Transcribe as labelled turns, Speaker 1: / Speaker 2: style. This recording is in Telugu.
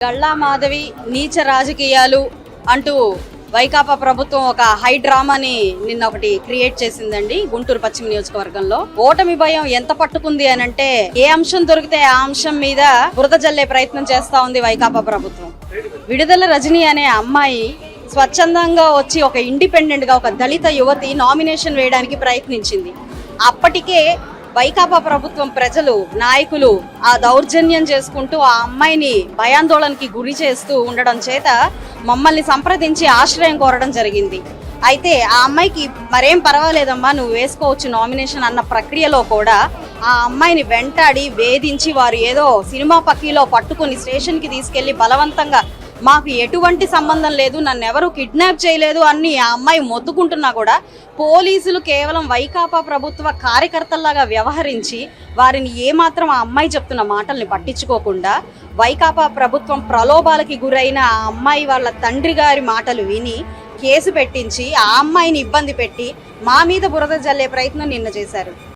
Speaker 1: గళ్ళా మాధవి నీచ రాజకీయాలు అంటూ వైకాపా ప్రభుత్వం ఒక హై డ్రామాని నిన్న ఒకటి క్రియేట్ చేసిందండి గుంటూరు పశ్చిమ నియోజకవర్గంలో. ఓటమి భయం ఎంత పట్టుకుంది అని అంటే ఏ అంశం దొరికితే ఆ అంశం మీద బురద జల్లే ప్రయత్నం చేస్తా ఉంది వైకాపా ప్రభుత్వం. విడుదల రజని అనే అమ్మాయి స్వచ్ఛందంగా వచ్చి ఒక ఇండిపెండెంట్గా ఒక దళిత యువతి నామినేషన్ వేయడానికి ప్రయత్నించింది. అప్పటికే వైకాపా ప్రభుత్వం ప్రజలు నాయకులు ఆ దౌర్జన్యం చేసుకుంటూ ఆ అమ్మాయిని భయాందోళనకి గురి చేస్తూ ఉండడం చేత మమ్మల్ని సంప్రదించి ఆశ్రయం కోరడం జరిగింది. అయితే ఆ అమ్మాయికి మరేం పర్వాలేదమ్మా నువ్వు వేసుకోవచ్చు నామినేషన్ అన్న ప్రక్రియలో కూడా ఆ అమ్మాయిని వెంటాడి వేధించి వారు ఏదో సినిమా పక్కీలో పట్టుకుని స్టేషన్కి తీసుకెళ్ళి బలవంతంగా మాకు ఎటువంటి సంబంధం లేదు నన్ను ఎవరు కిడ్నాప్ చేయలేదు అని ఆ అమ్మాయి మొత్తుకుంటున్నా కూడా పోలీసులు కేవలం వైకాపా ప్రభుత్వ కార్యకర్తల్లాగా వ్యవహరించి వారిని ఏమాత్రం ఆ అమ్మాయి చెప్తున్న మాటల్ని పట్టించుకోకుండా వైకాపా ప్రభుత్వం ప్రలోభాలకి గురైన ఆ అమ్మాయి వాళ్ళ తండ్రి గారి మాటలు విని కేసు పెట్టించి ఆ అమ్మాయిని ఇబ్బంది పెట్టి మా మీద బురద జల్లే ప్రయత్నం నిన్న చేశారు.